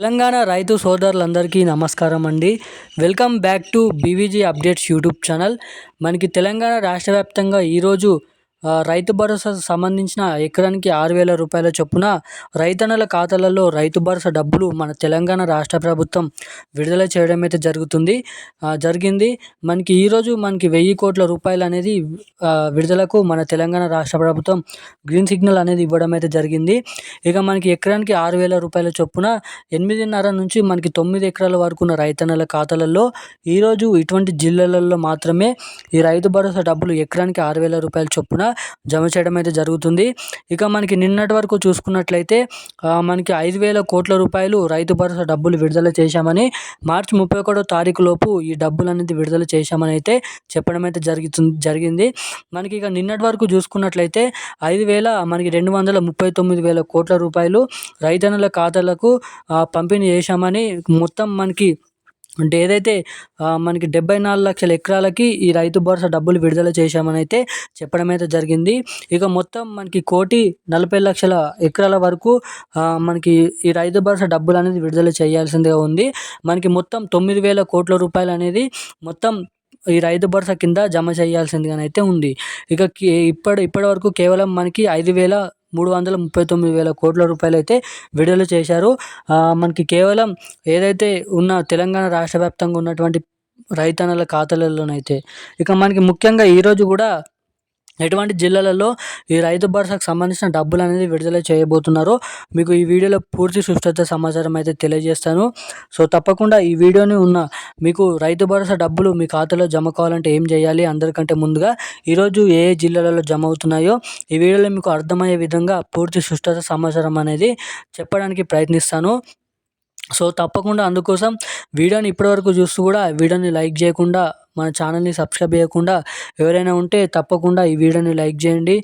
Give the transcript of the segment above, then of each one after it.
తెలంగాణ రైతు సోదరులందరికీ నమస్కారం అండి. Welcome back to BVG updates YouTube channel. మనకి తెలంగాణ రాష్ట్ర వ్యాప్తంగా ఈరోజు రైతు భరోసా సంబంధించిన ఎకరానికి ఆరు వేల రూపాయల చొప్పున రైతన్నల ఖాతాలలో రైతు భరోసా డబ్బులు మన తెలంగాణ రాష్ట్ర ప్రభుత్వం విడుదల చేయడం అయితే జరుగుతుంది. జరిగింది. మనకి ఈరోజు మనకి వెయ్యి కోట్ల రూపాయలు అనేది విడుదలకు మన తెలంగాణ రాష్ట్ర ప్రభుత్వం గ్రీన్ సిగ్నల్ అనేది ఇవ్వడం అయితే జరిగింది. ఇక మనకి ఎకరానికి ఆరు వేల రూపాయల చొప్పున ఎనిమిదిన్నర నుంచి మనకి తొమ్మిది ఎకరాల వరకు ఉన్న రైతన్నల ఖాతాలలో ఈరోజు ఇటువంటి జిల్లాలలో మాత్రమే ఈ రైతు భరోసా డబ్బులు ఎకరానికి ఆరు వేల రూపాయల చొప్పున జమ చేయడం అయితే జరుగుతుంది. ఇక మనకి నిన్నటి వరకు చూసుకున్నట్లయితే మనకి ఐదు వేల కోట్ల రూపాయలు రైతు భరోసా డబ్బులు విడుదల చేశామని మార్చి ముప్పై ఒకటో తారీఖు లోపు ఈ డబ్బులు అనేది విడుదల చేశామని అయితే చెప్పడం అయితే జరుగుతుంది జరిగింది. మనకి ఇక నిన్నటి వరకు చూసుకున్నట్లయితే ఐదు వేల మనకి రెండు వందల ముప్పై తొమ్మిది వేల కోట్ల రూపాయలు రైతన్నుల ఖాతాలకు పంపిణీ చేశామని మొత్తం మనకి అంటే ఏదైతే మనకి డెబ్బై నాలుగు లక్షల ఎకరాలకి ఈ రైతు భరోసా డబ్బులు విడుదల చేశామని అయితే చెప్పడం అయితే జరిగింది. ఇక మొత్తం మనకి కోటి నలభై లక్షల ఎకరాల వరకు మనకి ఈ రైతు భరోసా డబ్బులు అనేది విడుదల చేయాల్సిందిగా ఉంది. మనకి మొత్తం తొమ్మిది వేల కోట్ల రూపాయలు అనేది మొత్తం ఈ రైతు భరోసా కింద జమ చేయాల్సిందిగానైతే ఉంది. ఇక ఇప్పటి ఇప్పటి వరకు కేవలం మనకి ఐదు వేల మూడు వందల ముప్పై తొమ్మిది వేల కోట్ల రూపాయలు అయితే విడుదల చేశారు. మనకి కేవలం ఏదైతే ఉన్న తెలంగాణ రాష్ట్ర వ్యాప్తంగా ఉన్నటువంటి రైతన్నల ఖాతాలలోనైతే ఇక మనకి ముఖ్యంగా ఈరోజు కూడా ఎటువంటి జిల్లాలలో ఈ రైతు భరోసాకు సంబంధించిన డబ్బులు అనేది విడుదల చేయబోతున్నారో? మీకు ఈ వీడియోలో పూర్తి సుస్థత సమాచారం అయితే తెలియజేస్తాను. సో తప్పకుండా ఈ వీడియోని ఉన్న మీకు రైతు భరోసా డబ్బులు మీ ఖాతాలో జమ కావాలంటే ఏం చేయాలి? అందరికంటే ముందుగా ఈరోజు ఏ ఏ జిల్లాలలో జమ అవుతున్నాయో ఈ వీడియోలో మీకు అర్థమయ్యే విధంగా పూర్తి సుస్థత సమాచారం అనేది చెప్పడానికి ప్రయత్నిస్తాను. సో తప్పకుండా అందుకోసం వీడియోని ఇప్పటివరకు చూస్తూ కూడా వీడియోని లైక్ చేయకుండా మన ఛానల్ని సబ్స్క్రైబ్ చేయకుండా ఎవరైనా ఉంటే తప్పకుండా ఈ వీడియోని లైక్ చేయండి.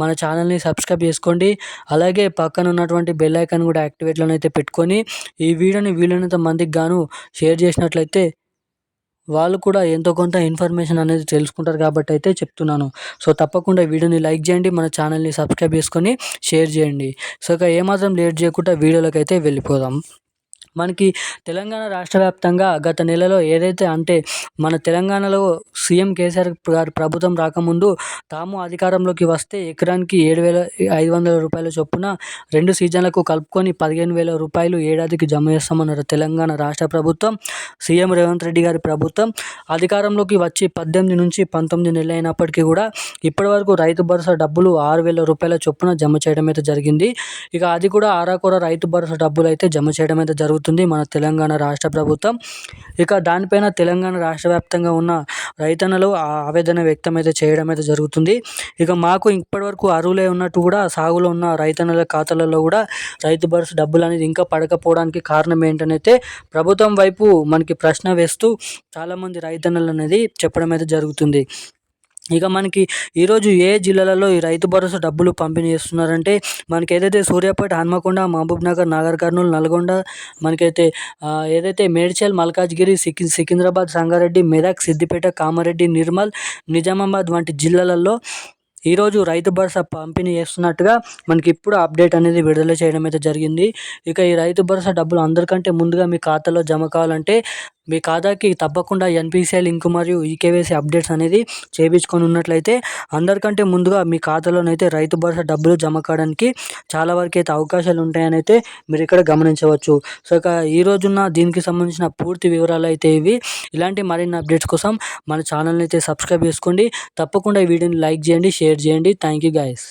మన ఛానల్ని సబ్స్క్రైబ్ చేసుకోండి. అలాగే పక్కన ఉన్నటువంటి బెల్ ఐకాన్ కూడా యాక్టివేట్లో అయితే పెట్టుకొని ఈ వీడియోని వీలైనంత మందికి గాను షేర్ చేసినట్లయితే వాళ్ళు కూడా ఎంతో కొంత ఇన్ఫర్మేషన్ అనేది తెలుసుకుంటారు కాబట్టి అయితే చెప్తున్నాను. సో తప్పకుండా వీడియోని లైక్ చేయండి. మన ఛానల్ని సబ్స్క్రైబ్ చేసుకొని షేర్ చేయండి. సో ఇక ఏమాత్రం లేట్ చేయకుండా వీడియోలోకి అయితే వెళ్ళిపోదాం. మనకి తెలంగాణ రాష్ట్ర వ్యాప్తంగా గత నెలలో ఏదైతే అంటే మన తెలంగాణలో సీఎం కేసీఆర్ గారు ప్రభుత్వం రాకముందు తాము అధికారంలోకి వస్తే ఎకరానికి ఏడు వేల ఐదు వందల రూపాయల చొప్పున రెండు సీజన్లకు కలుపుకొని పదిహేను వేల రూపాయలు ఏడాదికి జమ చేస్తామన్నారు తెలంగాణ రాష్ట్ర ప్రభుత్వం. సీఎం రేవంత్ రెడ్డి గారి ప్రభుత్వం అధికారంలోకి వచ్చి పద్దెనిమిది నుంచి పంతొమ్మిది నెలలు అయినప్పటికీ కూడా ఇప్పటివరకు రైతు భరోసా డబ్బులు ఆరు వేల రూపాయల చొప్పున జమ చేయడం అయితే జరిగింది. ఇక అది కూడా ఆరాకూర రైతు భరోసా డబ్బులు అయితే జమ చేయడం అయితే జరుగుతుంది జరుగుతుంది మన తెలంగాణ రాష్ట్ర ప్రభుత్వం. ఇక దానిపైన తెలంగాణ రాష్ట్ర వ్యాప్తంగా ఉన్న రైతన్నలు ఆవేదన వ్యక్తం అయితే చేయడం అయితే జరుగుతుంది. ఇక మాకు ఇప్పటివరకు అరువులే ఉన్నట్టు కూడా సాగులో ఉన్న రైతన్నల ఖాతాలలో కూడా రైతు భరోసా డబ్బులు అనేది ఇంకా పడకపోవడానికి కారణం ఏంటనైతే ప్రభుత్వం వైపు మనకి ప్రశ్న వేస్తూ చాలామంది రైతన్నలు అనేది చెప్పడం అయితే జరుగుతుంది. ఇక మనకి ఈరోజు ఏ జిల్లాలలో ఈ రైతు భరోసా డబ్బులు పంపిణీ చేస్తున్నారంటే మనకి ఏదైతే సూర్యాపేట హన్మకొండ మహబూబ్ నగర్ నాగర్ కర్నూలు నల్గొండ మనకైతే ఏదైతే మేడ్చల్ మల్కాజ్గిరి సికి సికింద్రాబాద్ సంగారెడ్డి మెదక్ సిద్దిపేట కామారెడ్డి నిర్మల్ నిజామాబాద్ వంటి జిల్లాలలో ఈరోజు రైతు భరోసా పంపిణీ చేస్తున్నట్టుగా మనకి ఇప్పుడు అప్డేట్ అనేది విడుదల చేయడం అయితే జరిగింది. ఇక ఈ రైతు భరోసా డబ్బులు అందరికంటే ముందుగా మీ ఖాతాలో జమ కావాలంటే మీ ఖాతాకి తప్పకుండా ఎన్పిసిఐ లింక్ మరియు ఈకేవైసీ అప్డేట్స్ అనేది చేయించుకొని ఉన్నట్లయితే అందరికంటే ముందుగా మీ ఖాతాలోనైతే రైతు భరోసా డబ్బులు జమ కావడానికి చాలా వరకు అయితే అవకాశాలు ఉంటాయని అయితే మీరు ఇక్కడ గమనించవచ్చు. సో ఇక ఈ రోజున దీనికి సంబంధించిన పూర్తి వివరాలు అయితే ఇవి. ఇలాంటి మరిన్ని అప్డేట్స్ కోసం మన ఛానల్ని అయితే సబ్స్క్రైబ్ చేసుకోండి. తప్పకుండా ఈ వీడియోని లైక్ చేయండి షేర్ చేయండి. Thank you guys